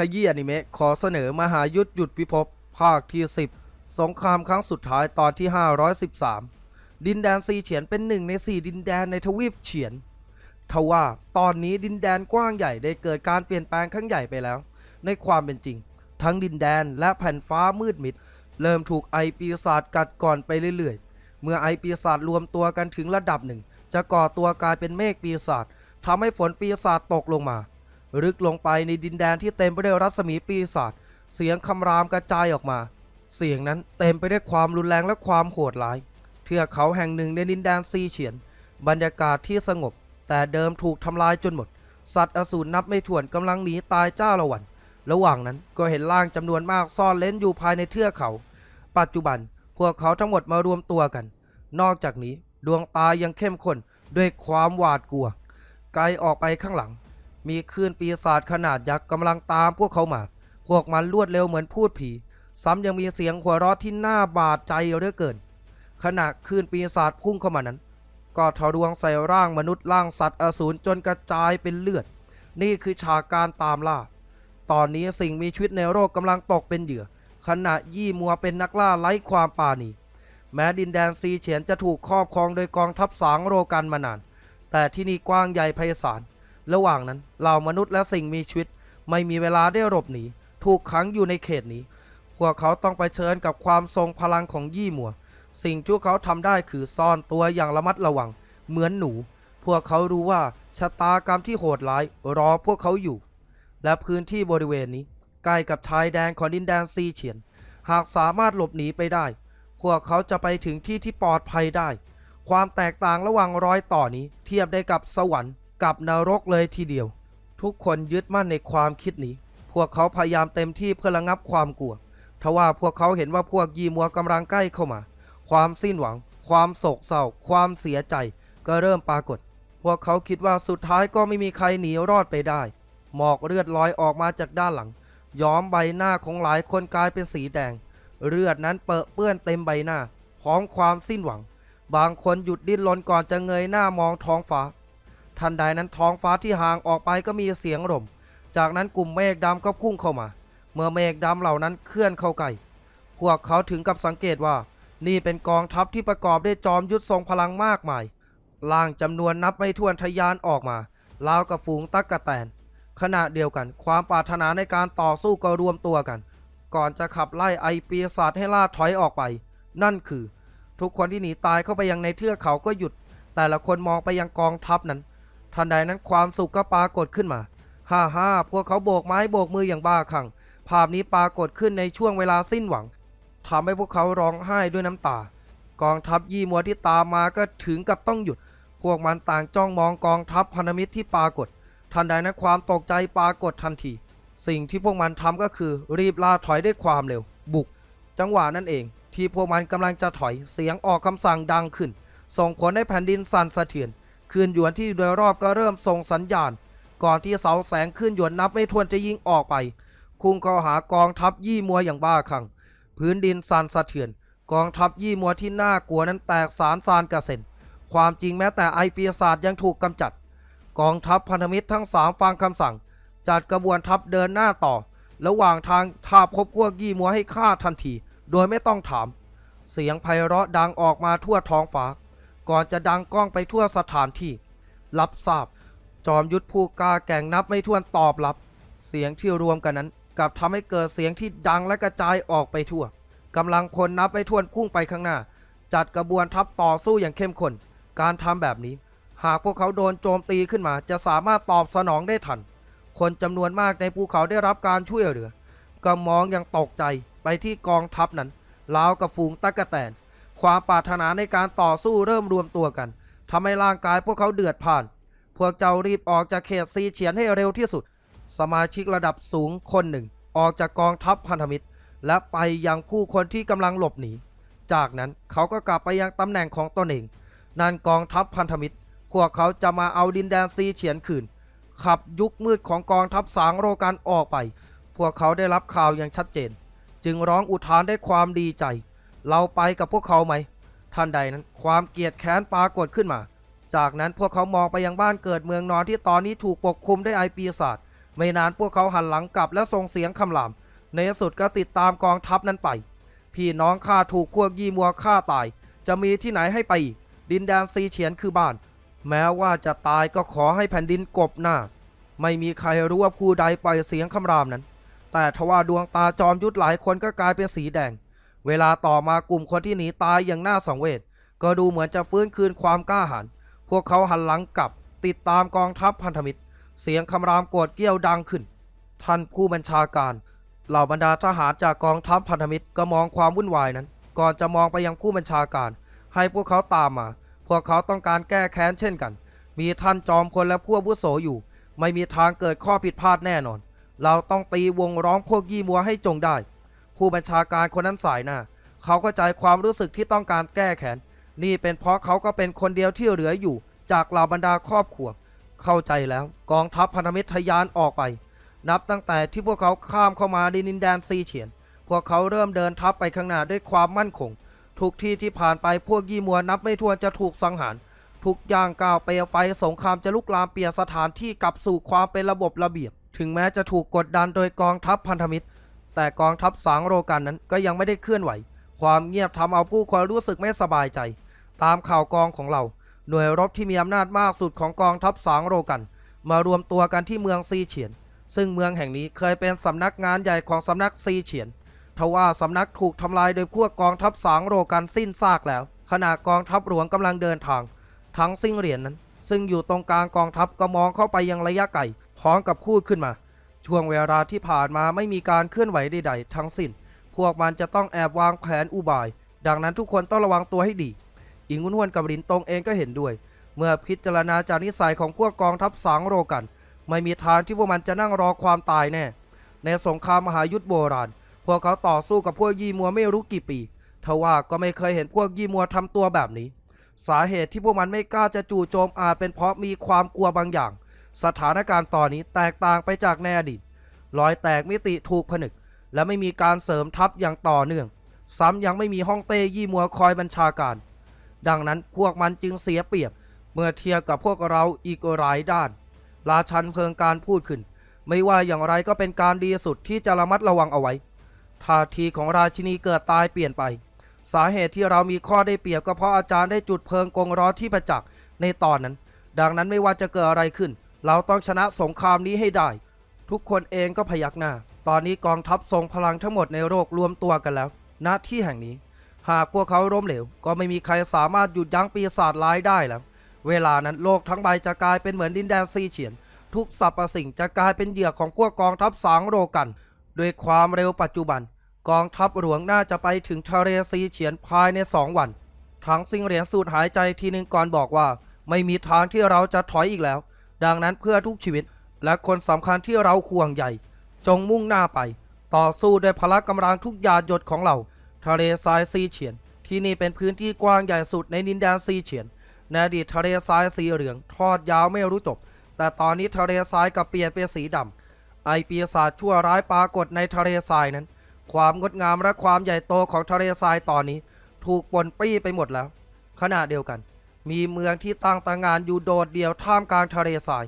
ขยี้อนิเมะขอเสนอมหายุทธหยุดพิภพภาคที่ 10 สงครามครั้งสุดท้ายตอนที่ 513 ดินแดนซีเฉียนเป็นหนึ่งใน 4 ดินแดนในทวีปเฉียน ทว่าตอนนี้ดินแดนกว้างใหญ่ได้เกิดการเปลี่ยนแปลงครั้งใหญ่ไปแล้ว ในความเป็นจริง ทั้งดินแดนและแผ่นฟ้ามืดมิด เริ่มถูกไอปีศาจกัดก่อนไปเรื่อยๆ เมื่อไอปีศาจรวมตัวกันถึงระดับหนึ่ง จะก่อตัวกลายเป็นเมฆปีศาจทำให้ฝนปีศาจตกลงมา ลึกลงไปในดินแดนที่เต็มไปด้วยรัศมีปีศาจเสียงคำรามกระจายออกมา เสียงนั้นเต็มไปด้วยความรุนแรงและความโหดร้าย เทือกเขาแห่งหนึ่งในดินแดนซีเฉียน บรรยากาศที่สงบ แต่เดิมถูกทำลายจนหมด สัตว์อสูรนับไม่ถ้วนกำลังหนีตายจ้าละวัน ระหว่างนั้นก็เห็นร่างจำนวนมากซ่อนเล้นอยู่ภายในเทือกเขา ปัจจุบันพวกเขาทั้งหมดมารวมตัวกัน นอกจากนี้ดวงตายังเข้มข้นด้วยความหวาดกลัว ไกลออกไปข้างหลัง มีคลื่นปีศาจขนาดยักษ์กำลังตามพวกเขามา พวกมันรวดเร็วเหมือนพูดผี ซ้ำยังมีเสียงหัวเราะที่น่าบาดใจเหลือเกิน ขณะคลื่นปีศาจพุ่งเข้ามานั้น ก็ทะลวงใส่ร่างมนุษย์ร่างสัตว์อสูรจนกระจายเป็นเลือด นี่คือฉากการตามล่า ตอนนี้สิ่งมีชีวิตในโลกกำลังตกเป็นเหยื่อ ขณะยี่มัวเป็นนักล่าไร้ความปาณีแม้ดินแดนซีเฉียนจะถูกครอบครองโดยกองทัพสางโรกันมานาน แต่ที่นี่กว้างใหญ่ไพศาล ระหว่างนั้นเหล่ามนุษย์และสิ่งมีชีวิต ไม่มีเวลาได้หลบหนีถูกขังอยู่ในเขตนี้ พวกเขาต้องไปเชิญกับความทรงพลังของยี่มัว สิ่งที่เขาทำได้คือซ่อนตัวอย่างระมัดระวัง เหมือนหนู พวกเขารู้ว่าชะตากรรมที่โหดร้ายรอพวกเขาอยู่ และพื้นที่บริเวณนี้ ใกล้กับชายแดนของดินแดนซีเฉียน หากสามารถหลบหนีไปได้ พวกเขาจะไปถึงที่ที่ปลอดภัยได้ ความแตกต่างระหว่างรอยต่อนี้เทียบได้กับสวรรค์ กับนรกเลยทีเดียว ทุกคนยึดมั่นในความคิดนี้ พวกเขาพยายามเต็มที่เพื่อระงับความกลัวทว่าพวกเขาเห็นว่าพวกยีมัวกำลังใกล้เข้ามา ความสิ้นหวัง ความโศกเศร้า ความเสียใจ ก็เริ่มปรากฏ พวกเขาคิดว่าสุดท้ายก็ไม่มีใครหนีรอดไปได้ หมอกเลือดลอยออกมาจากด้านหลัง ย้อมใบหน้าของหลายคนกลายเป็นสีแดง เลือดนั้นเปอะเปื้อนเต็มใบหน้า พร้อมความสิ้นหวัง บางคนหยุดดิ้นรนก่อนจะเงยหน้ามองท้องฟ้า ทันใดนั้นท้องฟ้าที่ห่างออกไปก็มีเสียงลมจากนั้นกลุ่มเมฆดำก็พุ่งเข้ามา เมื่อเมฆดำเหล่านั้นเคลื่อนเข้าใกล้พวกเขาถึงกับสังเกตว่า นี่เป็นกองทัพที่ประกอบด้วยจอมยุทธทรงพลังมากมายล่างจำนวนนับไม่ถ้วนทะยานออกมาราวกับฝูงตั๊กกะแตน ขณะเดียวกันความปรารถนาในการต่อสู้ก็รวมตัวกัน ก่อนจะขับไล่ไอปีศาจให้ล่าถอยออกไป นั่นคือ ทุกคนที่หนีตายเข้าไปยังในเทือกเขาก็หยุด แต่ละคนมองไปยังกองทัพนั้น ทันใดนั้นความสุขก็ปรากฏขึ้นมา ฮ่าฮ่าพวกเขาโบกไม้โบกมืออย่างบ้าคลั่ง ภาพนี้ปรากฏขึ้นในช่วงเวลาสิ้นหวังทำให้พวกเขาร้องไห้ด้วยน้ำตา กองทัพยี่มัวที่ตามมาก็ถึงกับต้องหยุด พวกมันต่างจ้องมองกองทัพพันธมิตรที่ปรากฏ ทันใดนั้นความตกใจปรากฏทันที สิ่งที่พวกมันทำก็คือ รีบล่าถอยด้วยความเร็ว บุก จังหวะนั้นเอง ที่พวกมันกำลังจะถอย เสียงออกคำสั่งดังขึ้น ส่งผลให้แผ่นดินสั่นสะเทือน คืนหยวนที่โดยรอบก็เริ่มส่งสัญญาณ ก่อนที่เสาแสงขึ้นหยวนนับไม่ถ้วนจะยิงออกไป คุ้งเข้าหากองทัพยี่มัวอย่างบ้าคลั่งพื้นดินสั่นสะเทือน กองทัพยี่มัวที่น่ากลัวนั้นแตกสารซานกระเซ็นความจริงแม้แต่ไอปีศาจยังถูกกำจัด กองทัพพันธมิตรทั้งสามฟังคำสั่ง จัดกระบวนทัพเดินหน้าต่อ ระหว่างทางถ้าพบพวกยี่มัวให้ฆ่าทันที โดยไม่ต้องถาม เสียงไพเราะดังออกมาทั่วท้องฟ้า ก่อนจะดังก้องไปทั่วสถานที่ รับทราบ จอมยุทธผู้กล้าแก่งนับไม่ถ้วนตอบรับ เสียงที่รวมกันนั้นกลับทำให้เกิดเสียงที่ดังและกระจายออกไปทั่วกำลังพลนับไม่ถ้วนพุ่งไปข้างหน้า จัดกระบวนทัพต่อสู้อย่างเข้มข้นการทำแบบนี้ หากพวกเขาโดนโจมตีขึ้นมา จะสามารถตอบสนองได้ทัน คนจำนวนมากในภูเขาได้รับการช่วยเหลือก็มองอย่างตกใจไปที่กองทัพนั้นราวกับฝูงตะกะแตน ความปรารถนาในการต่อสู้เริ่มรวมตัวกันทำให้ร่างกายพวกเขาเดือดผ่าน พวกเจ้ารีบออกจากเขตซีเฉียนให้เร็วที่สุด สมาชิกระดับสูงคนหนึ่ง ออกจากกองทัพพันธมิตร และไปยังผู้คนที่กำลังหลบหนี จากนั้นเขาก็กลับไปยังตำแหน่งของตนเอง นั่นกองทัพพันธมิตร พวกเขาจะมาเอาดินแดนซีเฉียนคืน ขับยุคมืดของกองทัพสางโรกันออกไป พวกเขาได้รับข่าวอย่างชัดเจน จึงร้องอุทานได้วยความดีใจ เราไปกับพวกเขาไหมทันใดนั้นความเกลียดแค้นปรากฏขึ้นมา จากนั้นพวกเขามองไปยังบ้านเกิดเมืองนอนที่ตอนนี้ถูกปกคลุมด้วยไอปีศาจไม่นานพวกเขาหันหลังกลับและส่งเสียงคำราม ในที่สุดก็ติดตามกองทัพนั้นไป พี่น้องข้าถูกพวกยี่มัวฆ่าตาย จะมีที่ไหนให้ไป ดินแดนซีเฉียนคือบ้าน แม้ว่าจะตายก็ขอให้แผ่นดินกบหน้า ไม่มีใครรู้ว่าผู้ใดปล่อยเสียงคำรามนั้น แต่ทว่าดวงตาจอมยุทธหลายคนก็กลายเป็นสีแดง เวลาต่อมากลุ่มคนที่หนีตายอย่างน่าสังเวชก็ดูเหมือนจะฟื้นคืนความกล้าหาญพวกเขาหันหลังกลับติดตามกองทัพพันธมิตร เสียงคำรามโกรธเกี้ยวดังขึ้น ท่านผู้บัญชาการ เหล่าบรรดาทหารจากกองทัพพันธมิตรก็มองความวุ่นวายนั้น ก่อนจะมองไปยังผู้บัญชาการ ให้พวกเขาตามมา พวกเขาต้องการแก้แค้นเช่นกัน มีท่านจอมพลและพวกผู้โสอยู่ ไม่มีทางเกิดข้อผิดพลาดแน่นอน เราต้องตีวงร้องพวกยี่มัวให้จงได้ ผู้บัญชาการคนนั้นสายหน้าเขาเข้าใจความรู้สึกที่ต้องการแก้แค้นนี่เป็นเพราะเขาก็เป็นคนเดียวที่เหลืออยู่ จากเหล่าบรรดาครอบครัว เข้าใจแล้วกองทัพพันธมิตรทะยานออกไป นับตั้งแต่ที่พวกเขาข้ามเข้ามาในดินแดนซีเฉียน พวกเขาเริ่มเดินทัพไปข้างหน้าด้วยความมั่นคง ทุกที่ที่ผ่านไปพวกยี่มัวนับไม่ถ้วนจะถูกสังหาร ทุกอย่างก้าวเปไฟสงครามจะลุกลามเปลี่ยนสถานที่กลับสู่ความเป็นระบบระเบียบ ถึงแม้จะถูกกดดันโดยกองทัพพันธมิตร แต่กองทัพสางโรกันนั้นก็ยังไม่ได้เคลื่อนไหว ความเงียบทำเอาผู้คนรู้สึกไม่สบายใจ ตามข่าวกองของเรา หน่วยรบที่มีอำนาจมากสุดของกองทัพสางโรกัน มารวมตัวกันที่เมืองซีเฉียน ซึ่งเมืองแห่งนี้เคยเป็นสำนักงานใหญ่ของสำนักซีเฉียนทว่าสำนักถูกทำลายโดยพวกกองทัพสางโรกันสิ้นซากแล้ว ขณะกองทัพหลวงกำลังเดินทาง ทั้งซิ่งเหรียญนนั้น ซึ่งอยู่ตรงกลางกองทัพก็มองเข้าไปยังระยะไกลพร้อมกับพูดขึ้นมา ช่วงเวลาที่ผ่านมาไม่มีการเคลื่อนไหวใดๆทั้งสิ้น พวกมันจะต้องแอบวางแผนอุบาย ดังนั้นทุกคนต้องระวังตัวให้ดี อิงุนฮวนกับลินตงเองก็เห็นด้วย เมื่อพิจารณาจากนิสัยของพวกกองทัพสางโรกัน ไม่มีทางที่พวกมันจะนั่งรอความตายแน่ ในสงครามมหายุทธโบราณ พวกเขาต่อสู้กับพวกยี่มัวไม่รู้กี่ปีทว่าก็ไม่เคยเห็นพวกยี่มัวทำตัวแบบนี้ สาเหตุที่พวกมันไม่กล้าจะจู่โจมอาจเป็นเพราะมีความกลัวบางอย่าง สถานการณ์ตอนนี้แตกต่างไปจากในอดีต รอยแตกมิติถูกผนึก และไม่มีการเสริมทัพอย่างต่อเนื่อง ซ้ำยังไม่มีฮ่องเต้ยี่มัวคอยบัญชาการ ดังนั้นพวกมันจึงเสียเปรียบ เมื่อเทียบกับพวกเราอีกหลายด้าน ราชันเพิงการพูดขึ้น ไม่ว่าอย่างไรก็เป็นการดีสุดที่จะระมัดระวังเอาไว้ท่าทีของราชินีเกิดตายเปลี่ยนไป สาเหตุที่เรามีข้อได้เปรียบก็เพราะอาจารย์ได้จุดเพลิงกงร้อที่ประจักษ์ในตอนนั้น ดังนั้นไม่ว่าจะเกิดอะไรขึ้น เราต้องชนะสงครามนี้ให้ได้ ทุกคนเองก็พยักหน้า ตอนนี้กองทัพทรงพลังทั้งหมดในโลกรวมตัวกันแล้ว ณ ที่แห่งนี้ หากพวกเขาล้มเหลว ก็ไม่มีใครสามารถหยุดยั้งปีศาจร้ายได้แล้ว เวลานั้นโลกทั้งใบจะกลายเป็นเหมือนดินแดนซีเฉียน ทุกสรรพสิ่งจะกลายเป็นเหยื่อของพวกกองทัพสางโรกัน ด้วยความเร็วปัจจุบัน กองทัพหลวงน่าจะไปถึงทะเลซีเฉียนภายในสองวัน ทั้งซิงเหรียญสูดหายใจทีหนึ่งก่อนบอกว่า ไม่มีทางที่เราจะถอยอีกแล้ว ดังนั้นเพื่อทุกชีวิต และคนสำคัญที่เราควงใหญ่ จงมุ่งหน้าไป ต่อสู้ด้วยพละกำลังทุกหยาดหยดของเรา ทะเลทรายซีเฉียน ที่นี่เป็นพื้นที่กว้างใหญ่สุดในดินแดนซีเฉียนในอดีตทะเลทรายสีเหลือง ทอดยาวไม่รู้จบ แต่ตอนนี้ทะเลทรายกับเปลี่ยนเป็นสีดำไอปีศาจชั่วร้ายปรากฏในทะเลทรายนั้น ความงดงามและความใหญ่โตของทะเลทรายตอนนี้ ถูกปนปี้ไปหมดแล้ว ขณะเดียวกัน มีเมืองที่ตั้งต่างานอยู่โดดเดี่ยวท่ามกลางทะเลทราย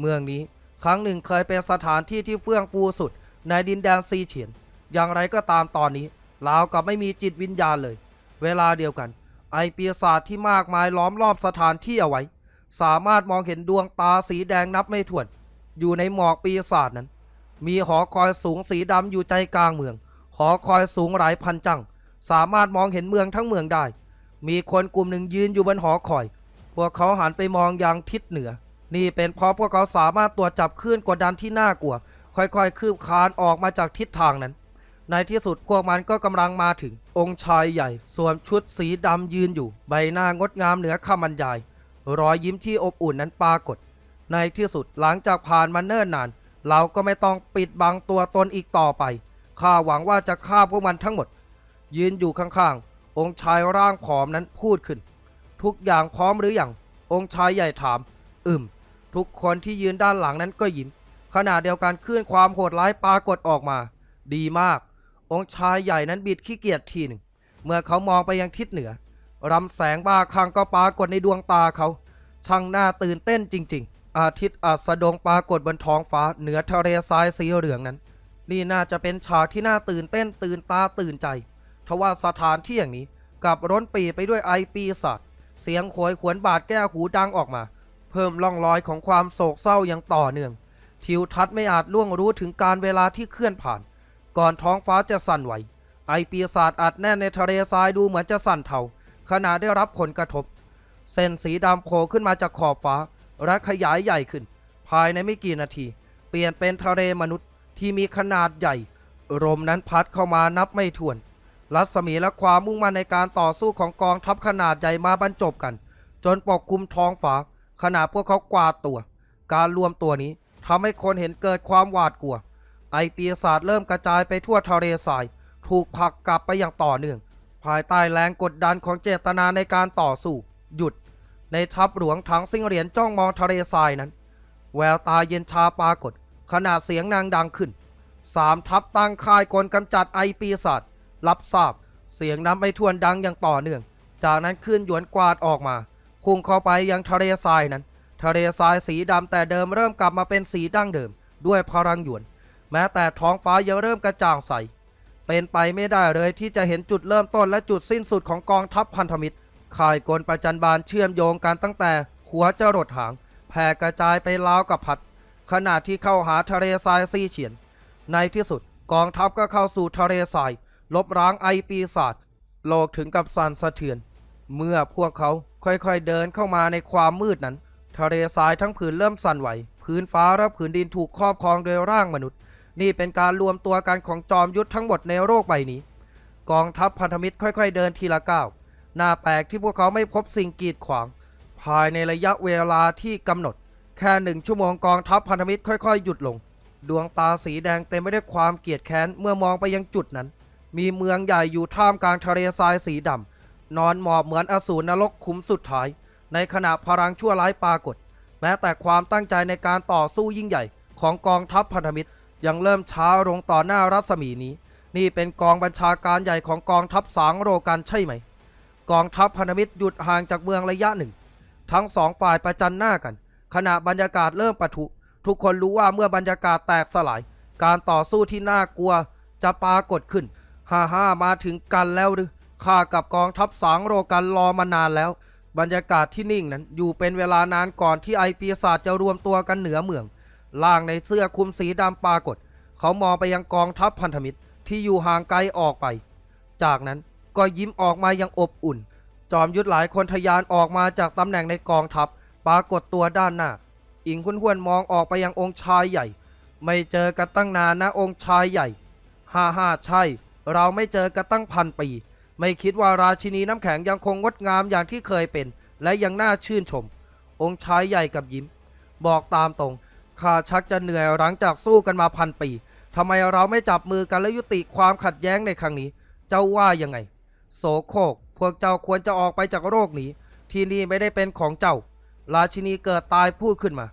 เมืองนี้ครั้งหนึ่งเคยเป็นสถานที่ที่เฟื่องฟูสุด ในดินแดนซีเฉียน อย่างไรก็ตามตอนนี้ลาวกับไม่มีจิตวิญญาณเลย เวลาเดียวกัน ไอปีศาจที่มากมายล้อมรอบสถานที่เอาไว้ สามารถมองเห็นดวงตาสีแดงนับไม่ถ้วน อยู่ในหมอกปีศาจนั้น มีหอคอยสูงสีดำอยู่ใจกลางเมือง หอคอยสูงหลายพันจัง สามารถมองเห็นเมืองทั้งเมืองได้ มีคนกลุ่มหนึ่งยืนอยู่บนหอคอย พวกเขาหันไปมองยังทิศเหนือ นี่เป็นเพราะพวกเขาสามารถตรวจจับคลื่นกดดันที่น่ากลัว ค่อยๆ คืบคานออกมาจากทิศทางนั้น ในที่สุดพวกมันก็กำลังมาถึง องค์ชายใหญ่สวมชุดสีดำยืนอยู่ ใบหน้างดงามเหนือคำบรรยาย รอยยิ้มที่อบอุ่นนั้นปรากฏ ในที่สุดหลังจากผ่านมาเนิ่นนาน เราก็ไม่ต้องปิดบังตัวตนอีกต่อไปข้าหวังว่าจะฆ่าพวกมันทั้งหมด ยืนอยู่ข้างๆ องค์ชายร่างผอมนั้นพูดขึ้น ทุกอย่างพร้อมหรืออยังองค์ชายใหญ่ถามอึมทุกคนที่ยืนด้านหลังนั้นก็ยิ้มขณะเดียวกันคลื่นความโหดร้ายปรากฏออกมา ดีมาก องค์ชายใหญ่นั้นบิดขี้เกียจทีหนึ่ง เมื่อเขามองไปยังทิศเหนือรำแสงบ้าคลั่งก็ปรากฏในดวงตาเขาช่างน่าตื่นเต้นจริงอาทิตย์อัสดงปรากฏบนท้องฟ้าเหนือทะเลทรายสีเหลืองนั้น นี่น่าจะเป็นฉากที่น่าตื่นเต้นตื่นตาตื่นใจ ทว่าสถานที่อย่างนี้กลับร้นปีไปด้วยไอปีศาจเสียงโขยขวนบาดแก้วหูดังออกมา เพิ่มร่องรอยของความโศกเศร้าอย่างต่อเนื่อง ทิวทัศน์ไม่อาจล่วงรู้ถึงการเวลาที่เคลื่อนผ่าน ก่อนท้องฟ้าจะสั่นไหว ไอปีศาจอัดแน่นในทะเลทรายดูเหมือนจะสั่นเทาขณะได้รับผลกระทบ เส้นสีดำโผล่ขึ้นมาจากขอบฟ้า และขยายใหญ่ขึ้น ภายในไม่กี่นาที เปลี่ยนเป็นทะเลมนุษย์ที่มีขนาดใหญ่ลมนั้นพัดเข้ามานับไม่ถ้วน รัศมีและความมุ่งมั่นในการต่อสู้ของกองทัพขนาดใหญ่มาบรรจบกัน จนปกคลุมท้องฟ้าขณะพวกเขากวาดตัว การรวมตัวนี้ทำให้คนเห็นเกิดความหวาดกลัว ไอปีศาจเริ่มกระจายไปทั่วทะเลทราย ถูกผลักกลับไปอย่างต่อเนื่อง ภายใต้แรงกดดันของเจตนาในการต่อสู้ หยุด ในทัพหลวงถังซิงเหรียญจ้องมองทะเลทรายนั้น แววตาเย็นชาปรากฏขณะเสียงนางดังขึ้นสามทัพตั้งค่ายกลกำจัดไอปีศาจ รับทราบ เสียงน้ำไม่ทวนดังอย่างต่อเนื่อง จากนั้นขึ้นหยวนกวาดออกมา พุ่งเข้าไปยังทะเลทรายนั้น ทะเลทรายสีดำแต่เดิมเริ่มกลับมาเป็นสีดั้งเดิม ด้วยพลังหยวน แม้แต่ท้องฟ้ายังเริ่มกระจ่างใส เป็นไปไม่ได้เลยที่จะเห็นจุดเริ่มต้นและจุดสิ้นสุดของกองทัพพันธมิตรข่ายกลประจันบานเชื่อมโยงกันตั้งแต่หัวจรดหาง แผ่กระจายไปราวกับพัด ขณะที่เข้าหาทะเลทรายซีเฉียน ในที่สุดกองทัพก็เข้าสู่ทะเลทราย ลบร้างไอปีศาจโลกถึงกับสั่นสะเทือน เมื่อพวกเขาค่อยๆเดินเข้ามาในความมืดนั้น ทะเลทรายทั้งผืนเริ่มสั่นไหว พื้นฟ้าและผืนดินถูกครอบครองโดยร่างมนุษย์ นี่เป็นการรวมตัวกันของจอมยุทธทั้งหมดในโลกใบนี้ กองทัพพันธมิตรค่อยๆเดินทีละก้าวน่าแปลกที่พวกเขาไม่พบสิ่งกีดขวาง ภายในระยะเวลาที่กำหนด แค่หนึ่งชั่วโมงกองทัพพันธมิตรค่อยๆ หยุดลง ดวงตาสีแดงเต็มไปด้วยความเกลียดแค้นเมื่อมองไปยังจุดนั้น มีเมืองใหญ่อยู่ท่ามกลางทะเลทรายสีดำนอนหมอบเหมือนอสูรนรกขุมสุดท้าย ในขณะพลังชั่วร้ายปรากฏ แม้แต่ความตั้งใจในการต่อสู้ยิ่งใหญ่ ของกองทัพพันธมิตร ยังเริ่มช้าลงต่อหน้ารัศมีนี้ นี่เป็นกองบัญชาการใหญ่ของกองทัพสางโรกันใช่ไหม กองทัพพันธมิตรหยุดห่างจากเมืองระยะหนึ่ง ทั้งสองฝ่ายประจันหน้ากัน ขณะบรรยากาศเริ่มปะทุ ทุกคนรู้ว่าเมื่อบรรยากาศแตกสลาย การต่อสู้ที่น่ากลัวจะปรากฏขึ้น ฮ่าฮ่ามาถึงกันแล้วหรือข้ากับกองทัพสางโรกันรอมานานแล้ว บรรยากาศที่นิ่งนั้น อยู่เป็นเวลานานก่อนที่ไอปีศาจจะรวมตัวกันเหนือเมือง ล่างในเสื้อคลุมสีดำปรากฏ เขามองไปยังกองทัพพันธมิตรที่อยู่ห่างไกลออกไป จากนั้นก็ยิ้มออกมายังอบอุ่น จอมยุทธหลายคนทะยานออกมาจากตำแหน่งในกองทัพปรากฏตัวด้านหน้า อิงคุ้นหวนมองออกไปยังองค์ชายใหญ่ ไม่เจอกันตั้งนานนะองค์ชายใหญ่ ฮ่าฮ่าใช่ เราไม่เจอกันตั้งพันปี ไม่คิดว่าราชินีน้ำแข็งยังคงงดงามอย่างที่เคยเป็น และยังน่าชื่นชม องค์ชายใหญ่กับยิ้ม บอกตามตรงข้าชักจะเหนื่อยหลังจากสู้กันมาพันปีทำไมเราไม่จับมือกันและยุติความขัดแย้งในครั้งนี้ เจ้าว่ายังไง โสโครกพวกเจ้าควรจะออกไปจากโรคนี้ ที่นี่ไม่ได้เป็นของเจ้า ราชินีเกิดตายพูดขึ้นมา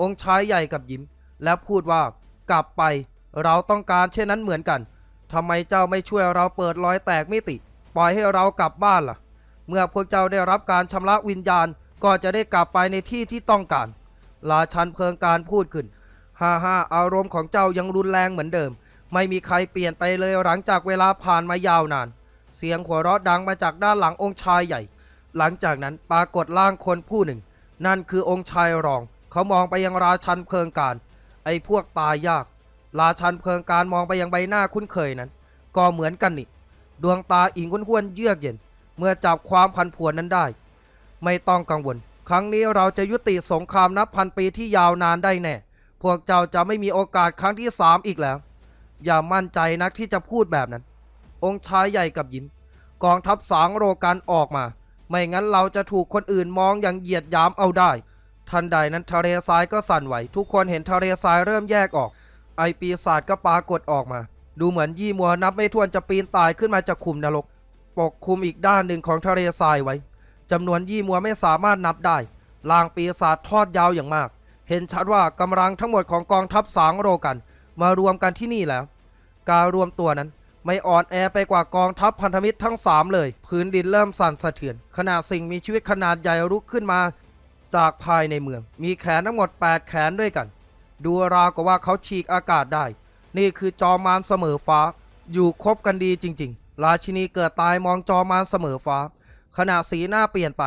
องค์ชายใหญ่กับยิ้ม แล้วพูดว่ากลับไป เราต้องการเช่นนั้นเหมือนกัน ทำไมเจ้าไม่ช่วยเราเปิดรอยแตกมิติ ปล่อยให้เรากลับบ้านล่ะ เมื่อพวกเจ้าได้รับการชำระวิญญาณก็จะได้กลับไปในที่ที่ต้องการ ราชันเพลิงการพูดขึ้น ฮ่าฮ่าอารมณ์ของเจ้ายังรุนแรงเหมือนเดิม ไม่มีใครเปลี่ยนไปเลยหลังจากเวลาผ่านมายาวนาน เสียงหัวเราะดังมาจากด้านหลังองค์ชายใหญ่ หลังจากนั้นปรากฏร่างคนผู้หนึ่ง นั่นคือองค์ชายรอง เขามองไปยังราชันเพลิงการ ไอ้พวกตายยาก ราชันเพลิงการมองไปยังใบหน้าคุ้นเคยนั้น ก็เหมือนกันนี่ดวงตาอิงคุ้นหวนๆเยือกเย็น เมื่อจับความพันผวนนั้นได้ ไม่ต้องกังวล ครั้งนี้เราจะยุติสงครามนับพันปีที่ยาวนานได้แน่ พวกเจ้าจะไม่มีโอกาสครั้งที่สามอีกแล้ว อย่ามั่นใจนักที่จะพูดแบบนั้น องค์ชายใหญ่กับยิ้ม กองทัพสางโรกันออกมา ไม่งั้นเราจะถูกคนอื่นมองอย่างเหยียดยามเอาได้ ทันใดนั้นทะเลทรายก็สั่นไหว ทุกคนเห็นทะเลทรายเริ่มแยกออก ไอปีศาจก็ปรากฏออกมา ดูเหมือนยี่มัวนับไม่ถ้วนจะปีนตายขึ้นมาจากขุมนรก ปกคลุมอีกด้านหนึ่งของทะเลทรายไว้จำนวนยี่มัวไม่สามารถนับได้ลางปีศาจทอดยาวอย่างมาก เห็นชัดว่ากำลังทั้งหมดของกองทัพสางโรกัน มารวมกันที่นี่แล้ว การรวมตัวนั้นไม่อ่อนแอไปกว่ากองทัพพันธมิตรทั้งสามเลย พื้นดินเริ่มสั่นสะเทือน ขณะสิ่งมีชีวิตขนาดใหญ่รุกขึ้นมา จากภายในเมือง มีแขนทั้งหมด 8 แขนด้วยกัน ดูราวกับว่าเขาฉีกอากาศได้ นี่คือจอมารเสมอฟ้า อยู่คบกันดีจริง ๆ ราชินีเกิดตายมองจอมารเสมอฟ้า ขณะสีหน้าเปลี่ยนไป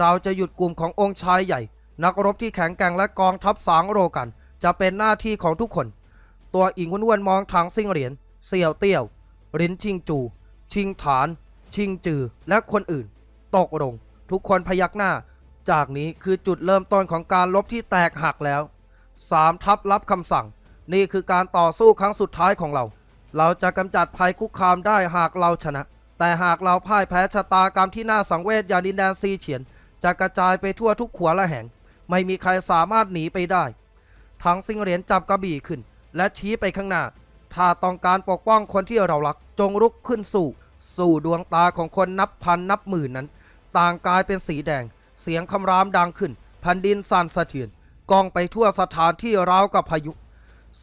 เราจะหยุดกลุ่มขององค์ชายใหญ่ นักรบที่แข็งแกร่งและกองทัพสางโรกัน จะเป็นหน้าที่ของทุกคน ตัวอิงวนวนๆมองทางซิ่งเหรียญเสี่ยวเตี้ยวรินชิงจู ชิงฐาน ชิงจือ และคนอื่น ตกลง ทุกคนพยักหน้า จากนี้คือจุดเริ่มต้นของการลบที่แตกหักแล้ว สามทัพรับคำสั่ง นี่คือการต่อสู้ครั้งสุดท้ายของเรา เราจะกำจัดภัยคุกคามได้หากเราชนะ แต่หากเราพ่ายแพ้ชะตากรรมที่น่าสังเวชอย่างดินแดนซีเฉียน จะกระจายไปทั่วทุกขัวละแห่ง ไม่มีใครสามารถหนีไปได้ ทั้งซิงเหรียญจับกระบี่ขึ้น และชี้ไปข้างหน้า ถ้าต้องการปกป้องคนที่เรารัก จงรุกขึ้นสู่สู่ดวงตาของคนนับพันนับหมื่นนั้น ต่างกายเป็นสีแดง เสียงคำรามดังขึ้นแผ่นดินสั่นสะเทือน กองไปทั่วสถานที่ราวกับพายุ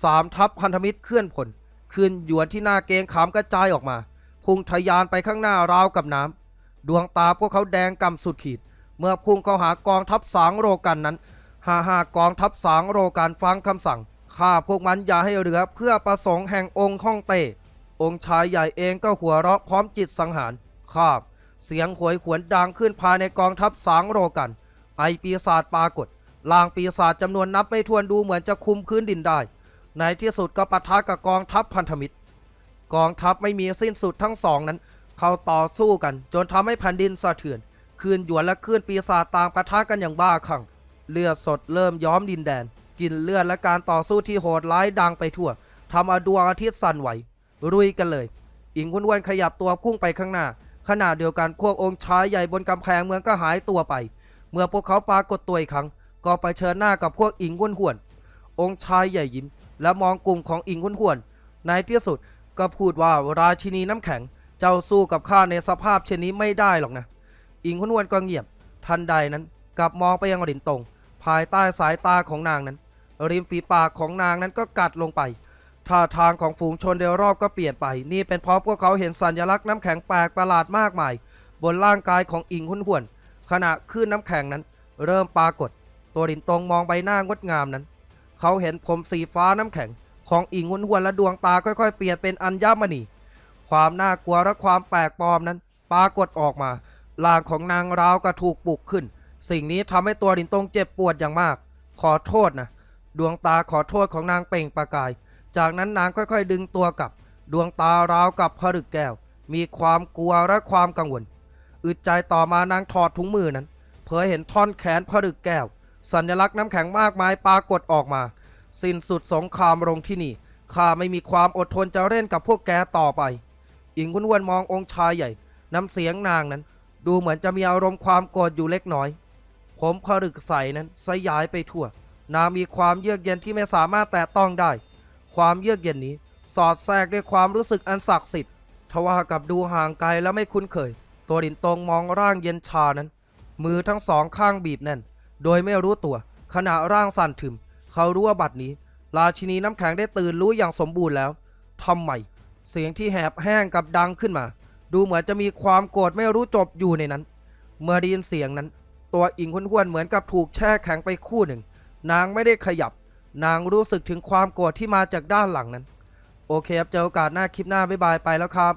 สามทัพพันธมิตรเคลื่อนพลขึ้นหยวนที่หน้าเกงขามกระจายออกมา พุ่งทะยานไปข้างหน้าราวกับน้ำดวงตาพวกเขาแดงกำสุดขีด เมื่อพุ่งเข้าหากองทัพสางโรกันนั้นหาหากองทัพสางโรกันฟังคำสั่งฆ่าพวกมันอย่าให้เหลือเพื่อประสงค์แห่งองค์ฮ่องเต้องค์ชายใหญ่เองก็หัวเราะพร้อมจิตสังหารข้าบเสียงหวยหวนดังขึ้นภายในกองทัพสางโรกัน ไอปีศาจปรากฏ ลางปีศาจจำนวนนับไม่ถ้วนดูเหมือนจะคุมพื้นดินได้ ในที่สุดก็ปะทะกับกองทัพพันธมิตร กองทัพไม่มีสิ้นสุดทั้งสองนั้น เขาต่อสู้กัน จนทำให้แผ่นดินสะเทือนคืนหยวนและคืนปีศาจต่างปะทะกันอย่างบ้าคลั่งเลือดสดเริ่มย้อมดินแดน กินเลือดและการต่อสู้ที่โหดร้ายดังไปทั่วทำเอาดวงอาทิตย์สั่นไหวรุยกันเลย อิงคุนวนขยับตัวพุ่งไปข้างหน้า ขณะเดียวกันพวกองค์ชายใหญ่บนกำแพงเมืองก็หายตัวไป เมื่อพวกเขาปรากฏตัวอีกครั้ง ก็ไปเชิญหน้ากับพวกอิงคุนหวน องค์ชายใหญ่ยิ้ม และมองกลุ่มของอิงคุนหวน ในที่สุดก็พูดว่าราชินีน้ำแข็ง เจ้าสู้กับข้าในสภาพเช่นนี้ไม่ได้หรอกนะ อิงคุนหวนก็เงียบ ทันใดนั้นกลับมองไปยังหลินตง ภายใต้สายตาของนางนั้น ริมฝีปากของนางนั้นก็กัดลงไปท่าทางของฝูงชนโดยรอบก็เปลี่ยนไป นี่เป็นเพราะพวกเขาเห็นสัญลักษณ์น้ำแข็งแปลกประหลาดมากมาย บนร่างกายของอิงหุนหวน ขณะคลื่นน้ำแข็งนั้น เริ่มปรากฏ ตัวหลินตงมองใบหน้างดงามนั้น เขาเห็นผมสีฟ้าน้ำแข็ง ของอิงหุนหวนและดวงตาค่อยๆ เปลี่ยนเป็นอัญมณี ความน่ากลัวและความแปลกปลอมนั้น ปรากฏออกมาร่างของนางราวกระถูกปลุกขึ้น สิ่งนี้ทำให้ตัวหลินตงเจ็บปวดอย่างมาก ขอโทษนะ ดวงตาขอโทษของนางเป่งประกาย จากนั้นนางค่อยๆ ดึงตัวกลับ ดวงตาราวกับผลึกแก้ว มีความกลัวและความกังวล อึดใจต่อมานางถอดถุงมือนั้น เผยเห็นท่อนแขนผลึกแก้ว สัญลักษณ์น้ำแข็งมากมายปรากฏออกมา สิ้นสุดสงครามลงที่นี่ข้าไม่มีความอดทนจะเล่นกับพวกแกต่อไป อิงคุนวนมององค์ชายใหญ่น้ำเสียงนางนั้น ดูเหมือนจะมีอารมณ์ความโกรธอยู่เล็กน้อย ผมผลึกใสนั้นสยายไปทั่ว นางมีความเยือกเย็นที่ไม่สามารถแตะต้องได้ ความเยือกเย็นนี้สอดแทรกด้วยความรู้สึกอันศักดิ์สิทธิ์ทว่ากับดูห่างไกลและไม่คุ้นเคย ตัวดินตรงมองร่างเย็นชานั้น มือทั้งสองข้างบีบแน่น โดยไม่รู้ตัว ขณะร่างสั่นถึม เขารู้ว่าบัดนี้ ราชินีน้ำแข็งได้ตื่นรู้อย่างสมบูรณ์แล้วทำไม เสียงที่แหบแห้งกับดังขึ้นมา ดูเหมือนจะมีความโกรธไม่รู้จบอยู่ในนั้น เมื่อได้ยินเสียงนั้น ตัวอิงหุนหวนเหมือนกับถูกแช่แข็งไปคู่หนึ่ง นางไม่ได้ขยับ นางรู้สึกถึงความโกรธที่มาจากด้านหลังนั้น โอเคครับเจอโอกาสหน้าคลิปหน้าบ๊ายบายไปแล้วครับ